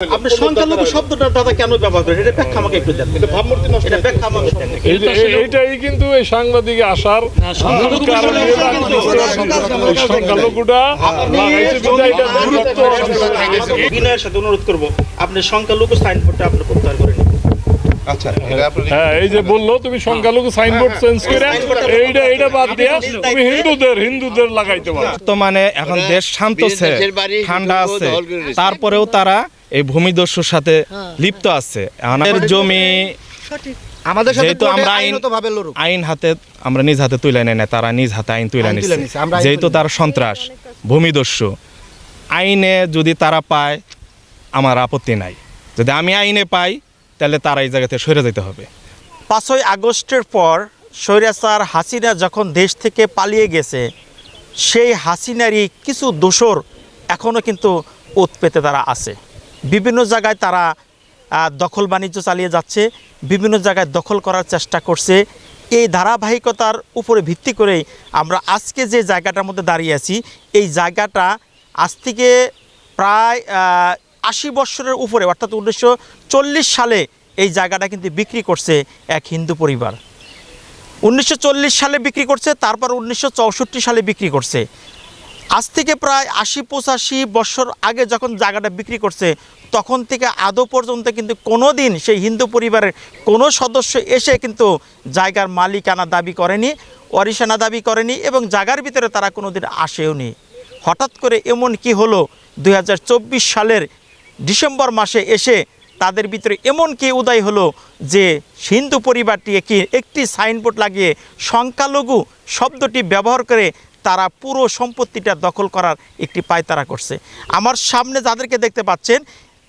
আপনি সংখ্যালঘু শব্দটা দাদা কেন ব্যবহার করেন? এটা ব্যাখ্যা আমাকে একটু দেন। এটা ভাবমূর্তি নষ্ট এটা ব্যাখ্যা আমাকে এইটাই কিন্তু এই সাংবাদিকে আসার সংখ্যালঘুটা বিনয়ের সাথে অনুরোধ করব। আপনি সংখ্যালঘু সাইনবোর্ডটা আপনি প্রত্যাহার করে নিন। আচ্ছা এটা আপনি হ্যাঁ এই যে বলল তুমি সংখ্যালঘু সাইনবোর্ড চেঞ্জ করে এইটা এইটা বাদ দিয়া তুমি হিন্দুদের হিন্দুদের লাগাইতে পারো। এখন দেশ শান্ত আছে ঠান্ডা আছে। তারপরেও তারা এই ভূমিদস্যুর সাথে লিপ্ত আছে। আমাদের জমি আমাদের সাথে যেহেতু আমরা আইন আইন হাতে আমরা নিজ হাতে তুলে নেই না তারা নিজ হাতে আইন তুলে নিচ্ছে যেহেতু তারা সন্ত্রাস ভূমিদস্যু আইনে যদি তারা পায় আমার আপত্তি নাই। যদি আমি আইনে পাই তাহলে তারা এই জায়গাতে সরে যেতে হবে। পাঁচই আগস্টের পর স্বৈরাচার হাসিনা যখন দেশ থেকে পালিয়ে গেছে সেই হাসিনারই কিছু দোষর এখনও কিন্তু উৎপেতে তারা আছে। বিভিন্ন জায়গায় তারা দখল বাণিজ্য চালিয়ে যাচ্ছে, বিভিন্ন জায়গায় দখল করার চেষ্টা করছে। এই ধারাবাহিকতার উপরে ভিত্তি করেই আমরা আজকে যে জায়গাটার মধ্যে দাঁড়িয়ে আছি, এই জায়গাটা আজ থেকে প্রায় আশি বৎসরের উপরে, অর্থাৎ উনিশশো চল্লিশ সালে এই জায়গাটা কিন্তু বিক্রি করছে এক হিন্দু পরিবার। উনিশশো চল্লিশ সালে বিক্রি করছে, তারপর উনিশশো চৌষট্টি সালে বিক্রি করছে। আজ থেকে প্রায় আশি পঁচাশি বছর আগে যখন জায়গাটা বিক্রি করছে, তখন থেকে আদৌ পর্যন্ত কিন্তু কোনো দিন সেই হিন্দু পরিবারের কোনো সদস্য এসে কিন্তু জায়গার মালিকানা দাবি করেনি, অরিসানা দাবি করেনি এবং জায়গার ভিতরে তারা কোনো দিন আসেও নি। হঠাৎ করে এমন কি হলো দু হাজার চব্বিশ সালের ডিসেম্বর মাসে এসে তাদের ভিতরে এমন কি উদয় হলো যে হিন্দু পরিবারটি একটি একটি সাইনবোর্ড লাগিয়ে সংখ্যালঘু শব্দটি ব্যবহার করে তারা পুরো সম্পত্তিটা দখল করার একটি পায়তারা করছে। আমার সামনে যাদেরকে দেখতে পাচ্ছেন,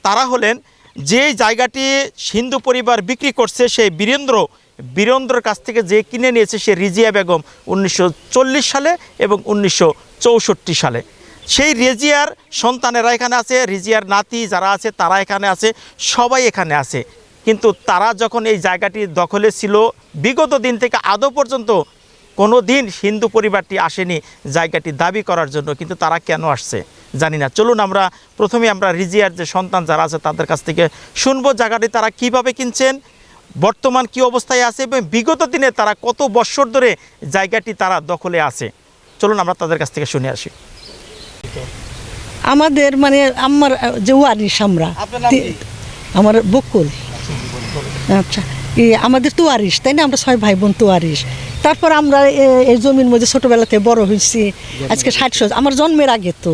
তারা হলেন যে জায়গাটি হিন্দু পরিবার বিক্রি করছে, সেই বীরেন্দ্র। বীরেন্দ্রর কাছ থেকে যে কিনে নিয়েছে সে রিজিয়া বেগম উনিশশো চল্লিশ সালে এবং উনিশশো চৌষট্টি সালে। সেই রেজিয়ার সন্তানেরা এখানে আছে, রিজিয়ার নাতি যারা আছে, তারা এখানে আছে, সবাই এখানে আছে। কিন্তু তারা যখন এই জায়গাটি দখলে ছিল, বিগত দিন থেকে আদৌ পর্যন্ত কোনো দিন হিন্দু পরিবারটি আসেনি জায়গাটি দাবি করার জন্য কিন্তু তারা কেন আসছে জানি না। চলুন আমরা প্রথমে আমরা রিজিয়ার যে সন্তান যারা আছে তাদের কাছ থেকে শুনব জায়গাটি তারা কীভাবে কিনছেন বর্তমান কি অবস্থায় আছে এবং বিগত দিনে তারা কত বৎসর ধরে জায়গাটি তারা দখলে আছে। চলুন আমরা তাদের কাছ থেকে শুনে আসি। আমাদের মানে আমার যে ওয়ারিস আমরা আমার বকুল। আচ্ছা এই আমাদের তো ওয়ারিস তাই না? আমরা ছয় ভাই বোন তো ওয়ারিস তারপর আমরা এ- এই জমির মধ্যে ছোটোবেলাতে বড় হয়েছি। আজকে ষাট সত্তর আমার জন্মের আগে তো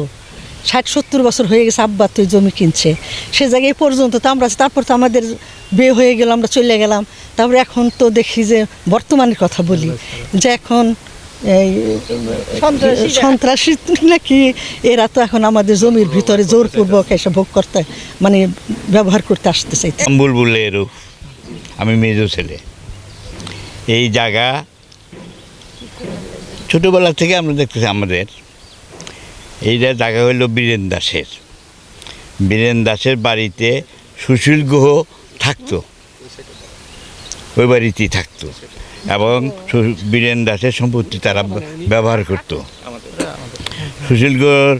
ষাট সত্তর বছর হয়ে গেছে আব্বা তো জমি কিনছে। সে জায়গায় পর্যন্ত তো আমরা তারপর তো আমাদের বিয়ে হয়ে গেল আমরা চলে গেলাম। তারপরে এখন তো দেখি যে বর্তমানের কথা বলি যে এখন এই সন্ত্রাসী নাকি এরা তো এখন আমাদের জমির ভিতরে জোরপূর্বক এসে ভোগ করতে মানে ব্যবহার করতে আসতে চাইতে বুলবুল আমি মেজ ছেলে। এই জায়গা ছোটোবেলা থেকে আমরা দেখতেছি আমাদের, এইটা জায়গা হইল বীরেন দাসের। বীরেন দাসের বাড়িতে সুশীল গুহ থাকতো। ওই বাড়িতেই থাকতো। এবং বীরেন দাসের সম্পত্তি তারা ব্যবহার করতো। সুশীল গুহর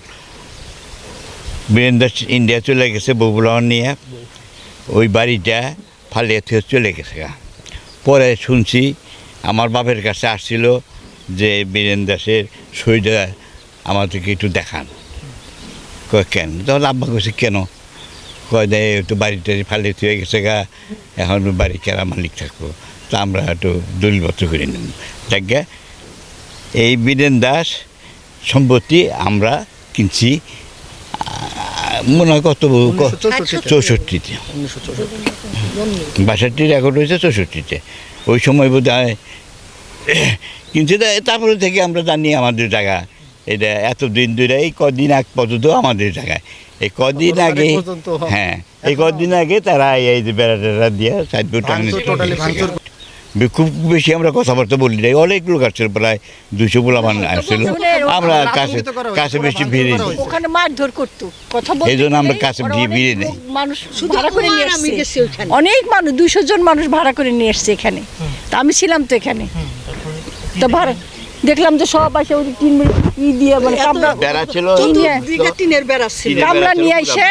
বীরেন দাস ইন্ডিয়া চলে গেছে ববুলাওয়ান নিয়ে। ওই বাড়িটা ফালিয়ে থুয়ে চলে গেছে পরে শুনছি আমার বাপের কাছে আসছিল যে বীরেন দাসের সইটা আমাদেরকে একটু দেখান। কয় কেন? তখন আব্বা কইছে কেন? কয় দেয় একটু বাড়ি টাড়ি ফালিয়ে থুয়ে গেছে গা এখন বাড়ি কেরা মালিক থাকব? তা আমরা একটু দলিলপত্র করে নেব। দেখ এই বীরেন দাস সম্পত্তি আমরা কিনছি মনে হয় কত চৌষট্টিতে। বাষট্টির রেকর্ড হয়েছে চৌষট্টিতে। ওই সময় বোধ হয় কিন্তু তা- তারপরে থেকে আমরা জানি আমাদের জায়গা। এটা এত দিন ধরে এই কদিন আগ পর্যন্ত আমাদের জায়গায় এই কদিন আগে হ্যাঁ। এই কদিন আগে তারা এই যে বেড়া টেড়া দিয়ে সাইড বোর্ড ভাঙচুর, totally ভাঙচুর। খুব বেশি আমরা কথাবার্তা বলি নাই। অনেক লোক আসছিল প্রায় দুশো গোলামান আসছিল। আমরা কাছে কাছে বেশি ভিড়ে নেই। ওখানে মারধর করতো। কথা বলতে এই জন্য আমরা কাছে ওরা ভিড়ে ভিড়ে নেই। মানুষ ভাড়া করে নিয়ে অনেক মানুষ দুইশো জন মানুষ ভাড়া করে নিয়ে এসছে এখানে। তা আমি ছিলাম তো এখানে। তো ভাড়া দেখলাম যে সব আসে ওই টিন ই দিয়ে মানে কামড়া বেড়া ছিল চতুর্দিকে টিনের বেড়া ছিল। কামলা নিয়ে এসে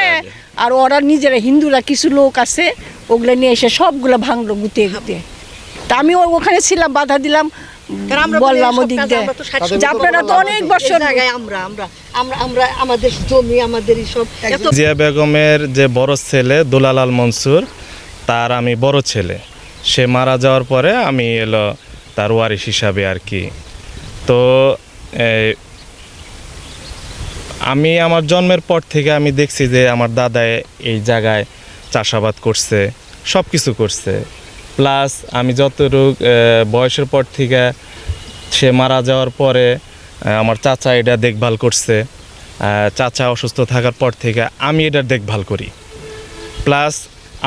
আর ওরা নিজেরা হিন্দুরা কিছু লোক আছে ওগুলো নিয়ে এসে সবগুলো ভাঙলো গুতে গুতে। তা আমি ওখানে ছিলাম বাধা দিলাম বললাম বলি, ওদিক দিয়ে। আপনারা তো অনেক বছর জায়গায় আমরা আমরা আমরা আমরা আমাদের জমি আমাদের সব। জিয়া বেগমের যে বড় ছেলে দুলালাল মনসুর তার আমি বড় ছেলে। সে মারা যাওয়ার পরে আমি এলো তার ওয়ারিশ হিসাবে আর কি। তো আমি আমার জন্মের পর থেকে আমি দেখছি যে আমার দাদা এই জায়গায় চাষাবাদ করছে সব কিছু করছে। প্লাস আমি যতটুক বয়সের পর থেকে সে মারা যাওয়ার পরে আমার চাচা এটা দেখভাল করছে। চাচা অসুস্থ থাকার পর থেকে আমি এটার দেখভাল করি। প্লাস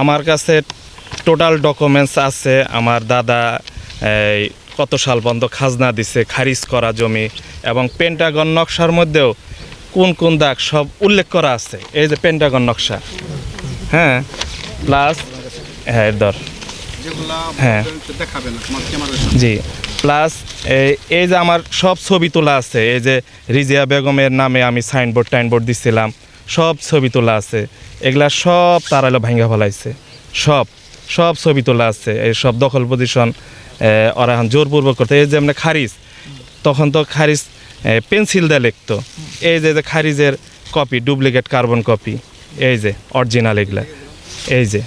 আমার কাছে টোটাল ডকুমেন্টস আছে, আমার দাদা কত সাল বন্ধ খাজনা দিছে খারিজ করা জমি এবং পেন্টাগন নকশার মধ্যেও কোন কোন দাগ সব উল্লেখ করা আছে। এই যে পেন্টাগন নকশা। হ্যাঁ প্লাস হ্যাঁ দর হ্যাঁ। জি প্লাস এই যে আমার সব ছবি তোলা আছে এই যে রিজিয়া বেগমের নামে আমি সাইনবোর্ড টাইনবোর্ড দিছিলাম সব ছবি তোলা আছে। এগুলা সব তারালো ভাঙ্গা ফেলাইছে। সব সব ছবি তোলা আছে এই সব দখল পজিশন ওরা এখন জোরপূর্বক করতো, এই যে খারিজ, তখন তো খারিজ পেন্সিল দিয়ে লিখতো। এই যে যে খারিজের কপি ডুপ্লিকেট কার্বন কপি এই যে অরিজিনাল এগুলা, এই যে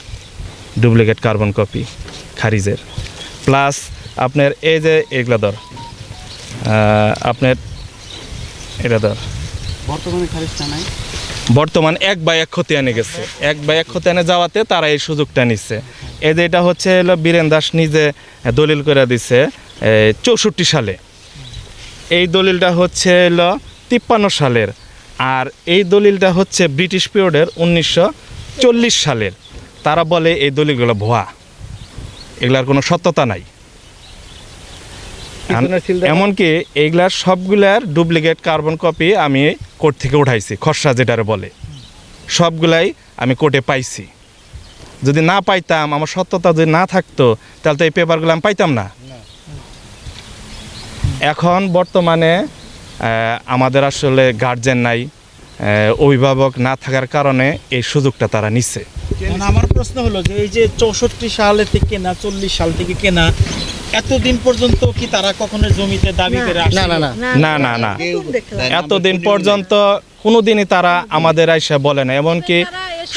ডুপ্লিকেট কার্বন কপি খারিজের। প্লাস আপনার এই যে, এগুলা ধর আপনার, এটা ধর। বর্তমানে খারিজটা নাই। বর্তমান এক বা এক খতিয়ানে গেছে। এক বা এক খতিয়ানে যাওয়াতে তারা এই সুযোগটা নিচ্ছে এই যে এটা হচ্ছে হলো বীরেন দাস নিজে দলিল করে দিছে চৌষট্টি সালে। এই দলিলটা হচ্ছে হলো তিপ্পান্ন সালের। আর এই দলিলটা হচ্ছে ব্রিটিশ পিরিয়ডের উনিশশো চল্লিশ সালের। তারা বলে এই দলিলগুলো ভুয়া। এগুলার কোনো সত্যতা নাই। এমনকি এইগুলার সবগুলার ডুপ্লিকেট কার্বন কপি আমি কোর্ট থেকে উঠাইছি খসড়া যেটারে বলে। সবগুলাই আমি কোর্টে পাইছি। যদি না পাইতাম আমার সত্যতা যদি না থাকতো তাহলে তো এই পেপারগুলো আমি পাইতাম না। এখন বর্তমানে আমাদের আসলে গার্জেন নাই অভিভাবক না থাকার কারণে এই সুযোগটা তারা নিচ্ছে আমার প্রশ্ন হলো যে এই যে চৌষট্টি সালে থেকে কেনা চল্লিশ সাল থেকে কেনা এতদিন পর্যন্ত কি তারা কখনো জমিতে দাবি করে আসে না না। না না না না। এতদিন পর্যন্ত কোনোদিনই তারা আমাদের আইসা বলে না। এমনকি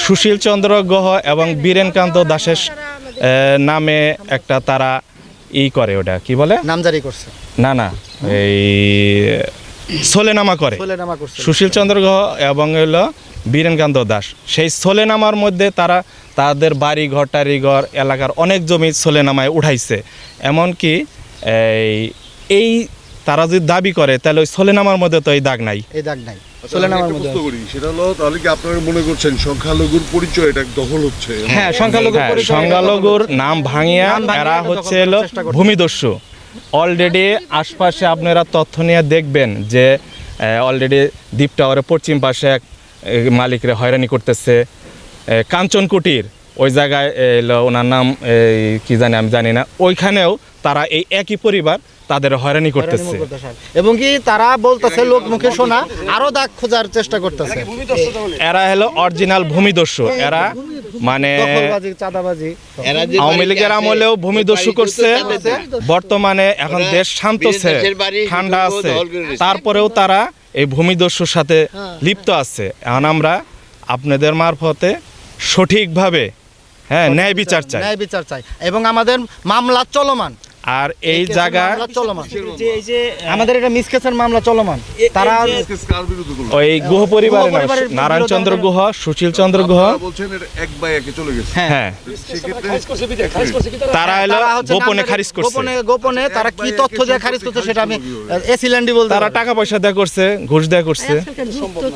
সুশীল চন্দ্র গ্রহ এবং বীরেনকান্ত দাসের নামে একটা তারা ই করে ওটা। কি বলে? নামজারি করছে। না না। এই সোলেনামা করে। সুশীল চন্দ্র গুহ এবং হলো বীরেনকান্ত দাস। সেই সোলেনামার মধ্যে তারা তাদের বাড়ি ঘর টাড়ি ঘর এলাকার অনেক জমি সোলেনামায় উঠাইছে। এমনকি এই এই তারা যদি দাবি করে তাহলে ওই সোলেনামার মধ্যে তো এই দাগ নাই। এই দাগ নাই। আচ্ছা, সোলেনামার আমি একটা মধ্যে প্রশ্ন করি সেটা হলো তাহলে কি আপনারা মনে করছেন সংখ্যালঘুর পরিচয় এটা দখল হচ্ছে? হ্যাঁ সংখ্যালঘু হ্যাঁ, সংখ্যালঘুর নাম ভাঙিয়া এরা হচ্ছে। ভূমিদস্যু। অলরেডি আশপাশে আপনারা তথ্য নিয়ে দেখবেন যে অলরেডি দ্বীপ টাওয়ারের পশ্চিম পাশে এক মালিকরা হয়রানি করতেছে। কাঞ্চন কুটির ওই জায়গায় ওনার নাম এই, কি জানি আমি জানি না। ওইখানেও তারা এই একই পরিবার তাদের হয়রানি করতেছে। এবং কি তারা বলতেছে লোক মুখে শোনা আরও দাগ খোঁজার চেষ্টা করতেছে। এরা হলো অরিজিনাল ভূমিদস্যু এরা মানে চাঁদাবাজি। আওয়ামী লীগের আমলেও ভূমিদস্যু করছে। বর্তমানে এখন দেশ শান্তছে বিদেশের বাড়ি ঠান্ডা আছে। তারপরেও তারা এই ভূমিদস্যুর সাথে লিপ্ত আছে। এখন আমরা আপনাদের মারফতে সঠিকভাবে হ্যাঁ ন্যায় বিচার চাই। ন্যায় বিচার চাই। এবং আমাদের মামলা চলমান। আর এই জায়গা মামলা চলমান। যে এই যে আমাদের এটা মিসকেসের মামলা চলমান। তারা এই যে- কার বিরুদ্ধে করল ওই গুহ পরিবারের নারায়ণ চন্দ্র গুহ সুশীল চন্দ্র গুহ। আপনারা বলছেন এটা এক বাই একে চলে গেছে। হ্যাঁ। তারা? এলো গোপনে খারিজ করছে। গোপনে গোপনে তারা কি তথ্য দিয়ে খারিজ করছে সেটা আমি এসিল্যান্ডি বলতে তারা টাকা পয়সা দেয়া করছে ঘুষ দেয়া করছে।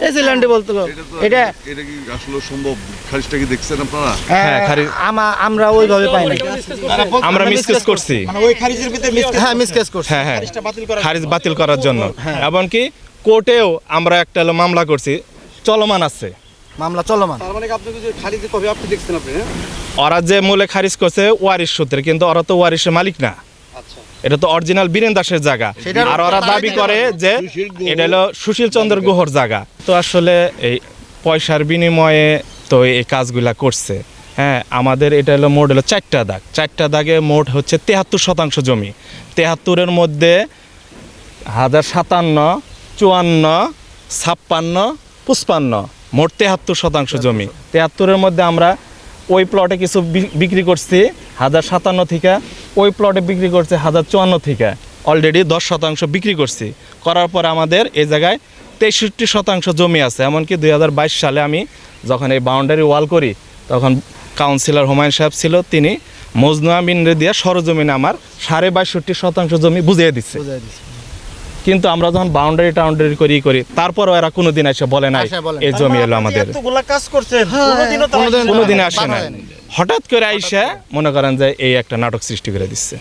এসিল্যান্ডি বলতে এটা এটা কি আসলে সম্ভব? খারিজটা কি দেখছেন আপনারা? হ্যাঁ, খারিজ- আমরা ওইভাবে পাই নাই আমরা মিসকেস করছি। মানে খারিজের ভিতরে মিসকেস হ্যাঁ মিসকেস করছে। হ্যাঁ হ্যাঁ। খারিজটা বাতিল করা খারিজ বাতিল করার জন্য। এমনকি কোর্টেও আমরা একটা মামলা করছি। চলমান আছে। মামলা চলমান। ওরা যে মূলে খারিজ করছে ওয়ারিশ সূত্রে কিন্তু ওরা তো ওয়ারিশের মালিক না। এটা তো অরিজিনাল বীরেন দাসের জায়গা। আর ওরা দাবি করে যে এটা হলো সুশীল চন্দ্র গুহর জায়গা। তো আসলে এই পয়সার বিনিময়ে তো এই কাজগুলা করছে। হ্যাঁ আমাদের এটা হলো মোট হলো চারটা দাগ। চারটা দাগে মোট হচ্ছে তেহাত্তর শতাংশ জমি। তেহাত্তরের মধ্যে হাজার সাতান্ন চুয়ান্ন ছাপ্পান্ন পুষ্পান্ন মোট তেহাত্তর শতাংশ জমি। তেহাত্তরের মধ্যে আমরা ওই প্লটে কিছু বিক্রি করছি হাজার সাতান্ন থেকে ওই প্লটে বিক্রি করছি হাজার চুয়ান্ন থেকে। অলরেডি দশ শতাংশ বিক্রি করছি। করার পর আমাদের এই জায়গায় তেষট্টি শতাংশ জমি আছে। এমনকি দু হাজার বাইশ সালে আমি যখন এই বাউন্ডারি ওয়াল করি তখন কাউন্সিলর হুমায়ুন সাহেব ছিল তিনি মজনু আমিনরে দিয়া সরজমিনে আমার সাড়ে বাষট্টি শতাংশ জমি বুঝিয়ে দিচ্ছে কিন্তু আমরা যখন বাউন্ডারি টাউন্ডারি করি করি তারপরও এরা কোনোদিন এসে বলে নাই এই জমি এলো আমাদের। কাজ করছে কোনোদিন আসে না। হঠাৎ করে আইসা মনে করেন যে এই একটা নাটক সৃষ্টি করে দিচ্ছে।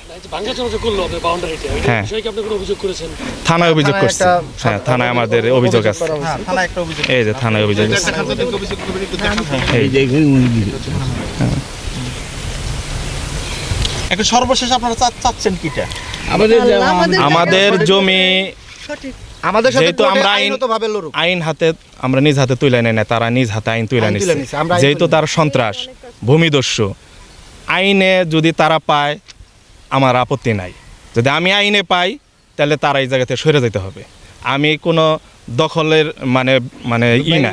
হ্যাঁ। বিষয়ে কি আপনি কোনো অভিযোগ করেছেন? থানায় অভিযোগ করছে। একটা- হ্যাঁ থানায় আমাদের অভিযোগ আছে। হ্যাঁ, থানায় একটা অভিযোগ এই যে থানায় অভিযোগ আছে। এই যে এখন সর্বশেষ আপনারা চাচ্ছেন কিটা? আমাদের জমি আমাদের সাথে যেহেতু আমরা আইন আইনগতভাবে লড়ুক। আইন হাতে আমরা নিজ হাতে তুলে নেই না তারা নিজ হাতে আইন তুলে আইন তুলে নিচ্ছে নিচ্ছে, আমরা আইন যেহেতু তুলে তারা সন্ত্রাস ভূমিদস্যু আইনে যদি তারা পায় আমার আপত্তি নাই। যদি আমি আইনে পাই তাহলে তারা এই জায়গাতে সরে যেতে হবে। আমি কোনো দখলের মানে মানে ই না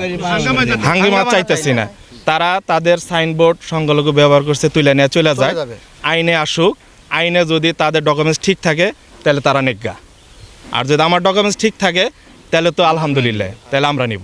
হাঙ্গিমা চাইতেছি না। তারা তাদের সাইনবোর্ড সংখ্যালঘু ব্যবহার করছে তুলে নিয়ে চলে যায়। যাবে। আইনে আসুক আইনে যদি তাদের ডকুমেন্টস ঠিক থাকে তাহলে তারা নেগা আর যদি আমার ডকুমেন্টস ঠিক থাকে তাহলে তো আলহামদুলিল্লাহ তাহলে আমরা নিব।